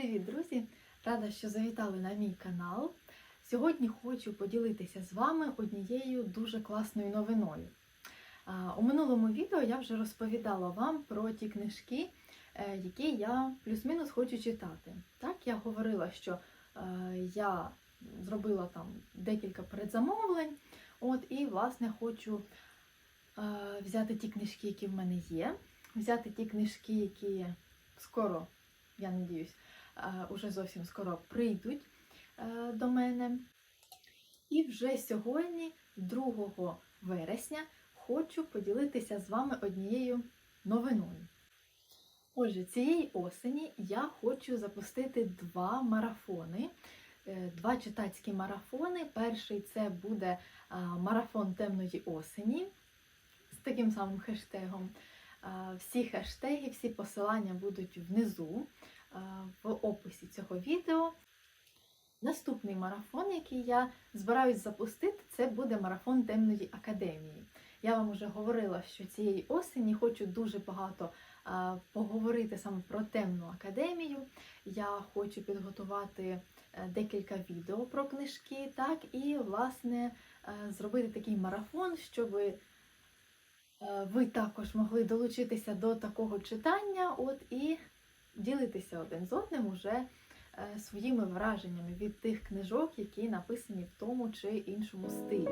привіт, друзі! Рада, що завітали на мій канал. Сьогодні хочу поділитися з вами однією дуже класною новиною. У минулому відео я вже розповідала вам про ті книжки, е, які я плюс-мінус хочу читати. Так, я говорила, що е, я зробила там декілька передзамовлень, от, і, власне, хочу е, взяти ті книжки, які в мене є, взяти ті книжки, які скоро, я надіюсь, уже зовсім скоро прийдуть е, до мене. І вже сьогодні, 2 вересня, хочу поділитися з вами однією новиною. Отже, цієї осені я хочу запустити два марафони, е, два читацькі марафони. Перший це буде марафон темної осені з таким самим хештегом. Всі хештеги, всі посилання будуть внизу в описі цього відео. Наступний марафон, який я збираюсь запустити, це буде марафон темної академії. Я вам вже говорила, що цієї осені хочу дуже багато а, поговорити саме про темну академію. Я хочу підготувати е, декілька відео про книжки, так, і, власне, е, зробити такий марафон, щоб е, ви також могли долучитися до такого читання, от і ділитися один з одним уже е, своїми враженнями від тих книжок, які написані в тому чи іншому стилі.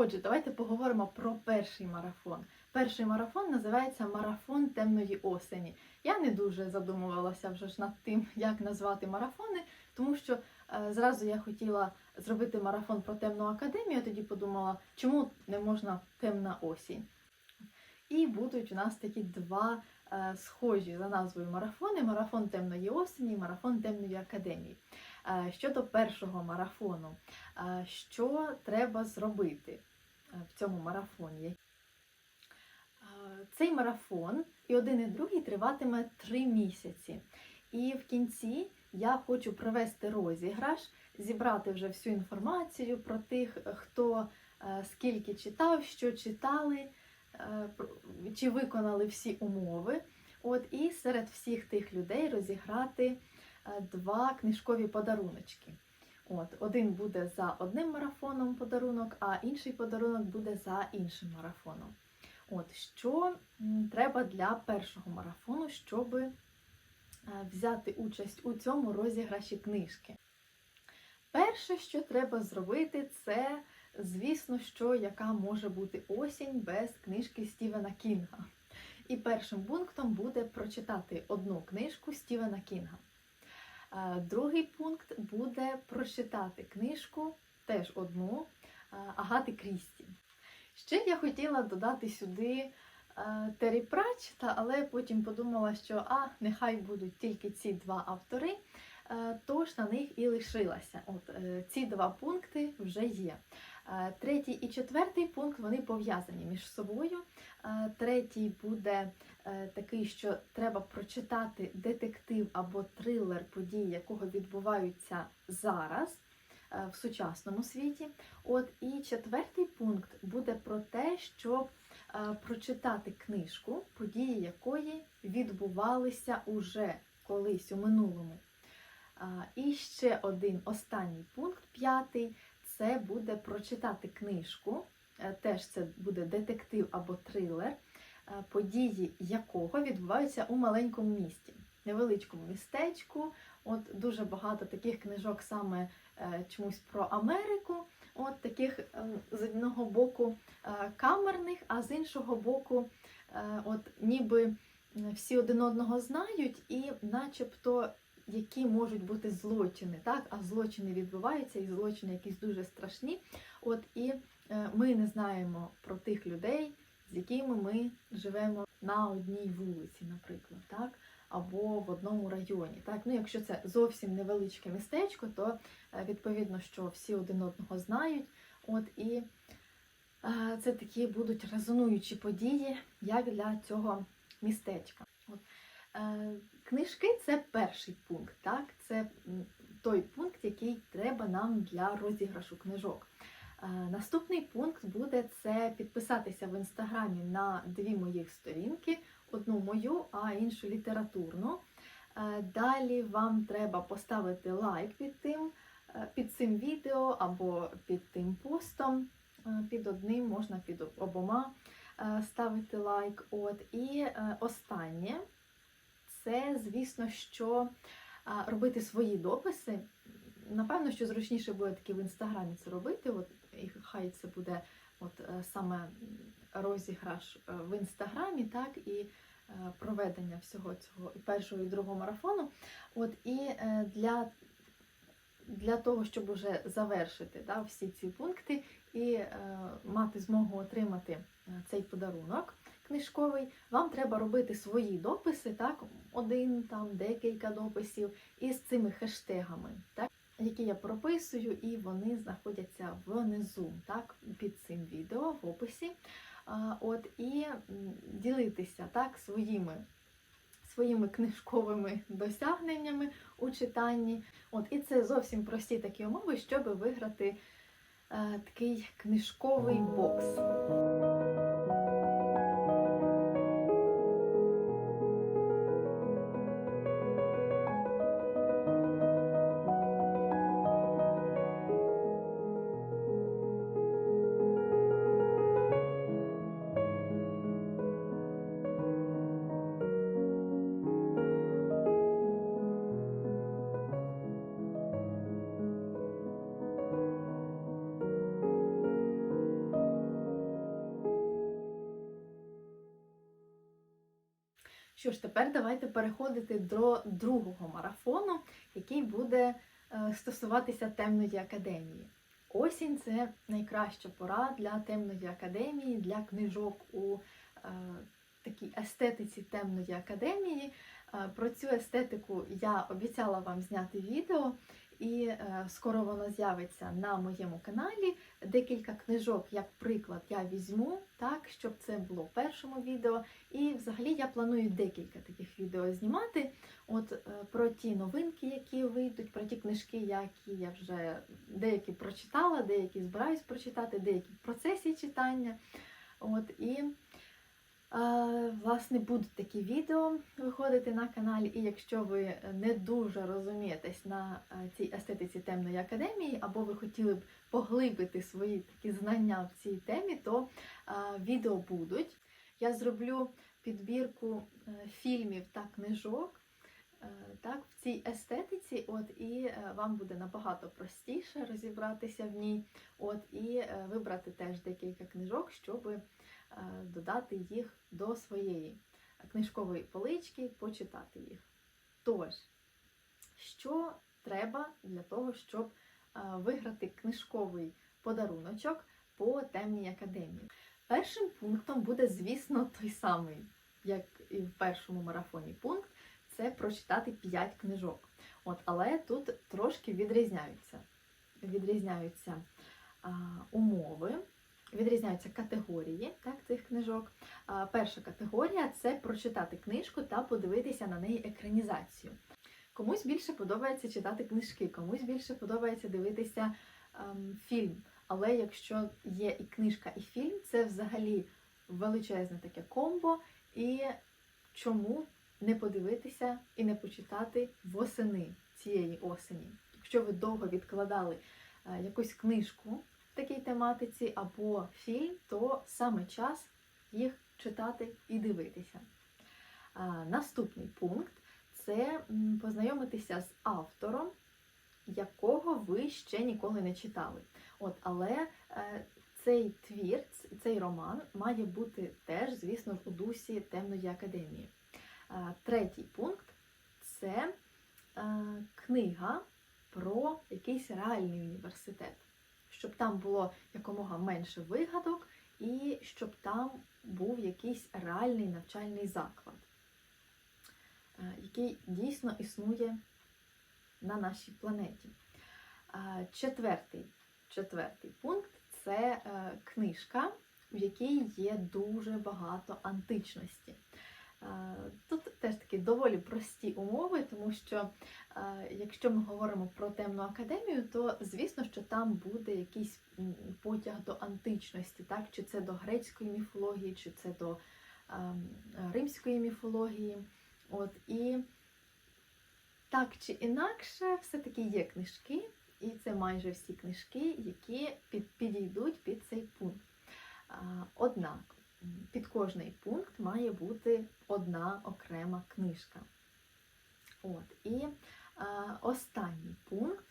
Отже, давайте поговоримо про перший марафон. Перший марафон називається Марафон темної осені. Я не дуже задумувалася вже ж над тим, як назвати марафони, тому що е, зразу я хотіла зробити марафон про темну академію, тоді подумала, чому не можна темна осінь. І будуть у нас такі два е, схожі за назвою марафони: марафон темної осені і марафон темної академії. Е, щодо першого марафону, що треба зробити в цьому марафоні? Цей марафон і один і другий триватиме три місяці. І в кінці я хочу провести розіграш, зібрати вже всю інформацію про тих, хто е, скільки читав, що читали, е, чи виконали всі умови. От і серед всіх тих людей розіграти е, два книжкові подаруночки. От, один буде за одним марафоном подарунок, а інший подарунок буде за іншим марафоном. От, що треба для першого марафону, щоб е, взяти участь у цьому розіграші книжки? Перше, що треба зробити, це, звісно, що яка може бути осінь без книжки Стівена Кінга. І першим пунктом буде прочитати одну книжку Стівена Кінга. Е, Другий пункт буде прочитати книжку, теж одну е, Агати Крісті. Ще я хотіла додати сюди е, Террі Пратчета, але потім подумала, що а, нехай будуть тільки ці два автори, е, тож на них і лишилася. От е, ці два пункти вже є. Третій і четвертий пункт вони пов'язані між собою. Третій буде такий, що треба прочитати детектив або трилер подій, якого відбуваються зараз в сучасному світі. От і четвертий пункт буде про те, щоб е, прочитати книжку, події якої відбувалися уже колись у минулому. І ще один останній пункт, п'ятий, це буде прочитати книжку. е, Теж це буде детектив або трилер, е, події якого відбуваються у маленькому місті, невеличкому містечку. От дуже багато таких книжок саме е, чомусь про Америку. От таких е, з одного боку е, камерних, а з іншого боку, е, от ніби всі один одного знають, і начебто які можуть бути злочини, так? А злочини відбуваються, і злочини якісь дуже страшні. От і е, ми не знаємо про тих людей, з якими ми живемо на одній вулиці, наприклад, так? Або в одному районі. Так? Ну, якщо це зовсім невеличке містечко, то е, відповідно, що всі один одного знають. От і е, це такі будуть резонуючі події, як для цього містечка. От. Е, Книжки це перший пункт, так? Це той пункт, який треба нам для розіграшу книжок. Е, Наступний пункт буде це підписатися в інстаграмі на дві моїх сторінки: одну мою, а іншу літературну. Е, Далі вам треба поставити лайк під тим, е, під цим відео або під тим постом. Під одним можна під обома ставити лайк. От. І останнє це, звісно, що робити свої дописи. Напевно, що зручніше буде таки в інстаграмі це робити. От, і хай це буде от, е, саме розіграш е, в інстаграмі, так, і е, проведення всього цього і першого, і другого марафону. От, і для, для того, щоб уже завершити да, всі ці пункти і мати змогу отримати цей подарунок книжковий, вам треба робити свої дописи, так, один, там, декілька дописів із цими хештегами, так, які я прописую, і вони знаходяться внизу, так, під цим відео, в описі. От, і ділитися так, своїми, своїми книжковими досягненнями у читанні. От, і це зовсім прості такі умови, щоб виграти е, такий книжковий бокс. Що ж, тепер давайте переходити до другого марафону, який буде е, стосуватися темної академії. Осінь це найкраща пора для темної академії, для книжок у е, такій естетиці темної академії. Е, про цю естетику я обіцяла вам зняти відео, і е, скоро воно з'явиться на моєму каналі. Декілька книжок, як приклад, я візьму, так, щоб це було в першому відео. І взагалі я планую декілька таких відео знімати. От е, про ті новинки, які вийдуть, про ті книжки, які я вже деякі прочитала, деякі збираюсь прочитати, деякі в процесі читання. От, і Власне, будуть такі відео виходити на каналі, і якщо ви не дуже розумієтесь на е, цій естетиці темної академії, або ви хотіли б поглибити свої такі знання в цій темі, то відео будуть. Я зроблю підбірку е, фільмів та книжок е, так, в цій естетиці, от, і вам буде набагато простіше розібратися в ній, от, і вибрати теж декілька книжок, щоб е, додати їх до своєї книжкової полички, почитати їх. Тож, що треба для того, щоб е, виграти книжковий подаруночок по темній академії? Першим пунктом буде, звісно, той самий, як і в першому марафоні пункт це прочитати 5 книжок. От, але тут трошки відрізняються. Відрізняються а, умови відрізняються категорії так, цих книжок. Перша категорія це прочитати книжку та подивитися на неї екранізацію. Комусь більше подобається читати книжки, комусь більше подобається дивитися ем, фільм. Але якщо є і книжка, і фільм, це взагалі величезне таке комбо. І чому не подивитися і не почитати восени цієї осені? Якщо ви довго відкладали е, якусь книжку такій тематиці або фільм, то саме час їх читати і дивитися. Наступний пункт це познайомитися з автором, якого ви ще ніколи не читали. От, Але е, цей твір, цей роман має бути теж, звісно у дусі темної академії. Третій пункт це е, книга про якийсь реальний університет щоб там було якомога менше вигадок, і щоб там був якийсь реальний навчальний заклад, е, який дійсно існує на нашій планеті. Е, Четвертий, четвертий пункт це е, книжка, в якій є дуже багато античності. Е, Тут теж такі доволі прості умови, тому що е, якщо ми говоримо про темну академію, то звісно, що там буде якийсь потяг до античності, так? чи це до грецької міфології, чи це до ем, римської міфології. От, і так чи інакше, все-таки є книжки, і це майже всі книжки, які під, підійдуть під цей пункт. А, Однак під кожний пункт має бути одна окрема книжка. От, і а, останній пункт.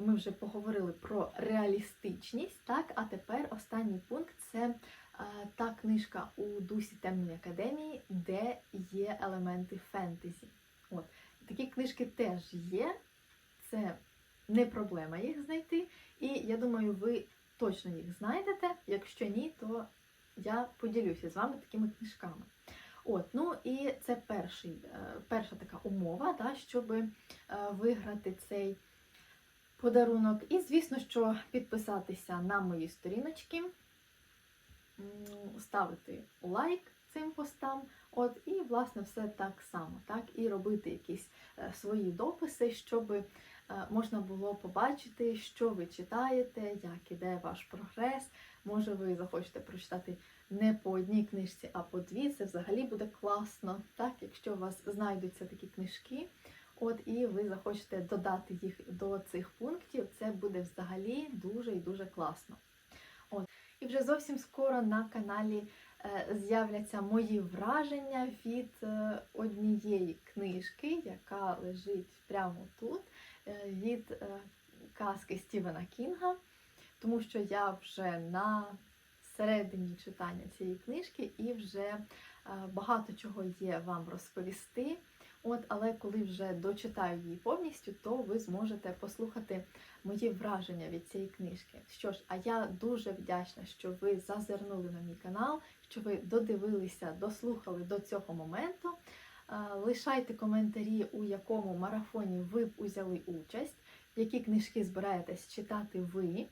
Ми вже поговорили про реалістичність, так? а тепер останній пункт це а, та книжка у дусі темної академії, де є елементи фентезі. От. Такі книжки теж є, це не проблема їх знайти. І я думаю, ви точно їх знайдете. Якщо ні, то я поділюся з вами такими книжками. От, ну і це перший, е, перша така умова, да, щоб е, виграти цей подарунок. І, звісно, що підписатися на мої сторіночки, ставити лайк цим постам. От, і, власне, все так само, так, і робити якісь е, свої дописи, щоб е, можна було побачити, що ви читаєте, як іде ваш прогрес. Може, ви захочете прочитати не по одній книжці, а по дві. Це взагалі буде класно, так, якщо у вас знайдуться такі книжки. От і ви захочете додати їх до цих пунктів, це буде взагалі дуже і дуже класно. От. І вже зовсім скоро на каналі з'являться мої враження від е, однієї книжки, яка лежить прямо тут, е, від е, казки Стівена Кінга, тому що я вже на середині читання цієї книжки і вже е, багато чого є вам розповісти. От, але коли вже дочитаю її повністю, то ви зможете послухати мої враження від цієї книжки. Що ж, а я дуже вдячна, що ви зазирнули на мій канал, що ви додивилися, дослухали до цього моменту. Лишайте коментарі, у якому марафоні ви б узяли участь, які книжки збираєтесь читати ви.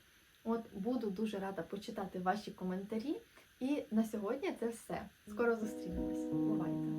От буду дуже рада почитати ваші коментарі. І на сьогодні це все. Скоро зустрінемось. Бувайте!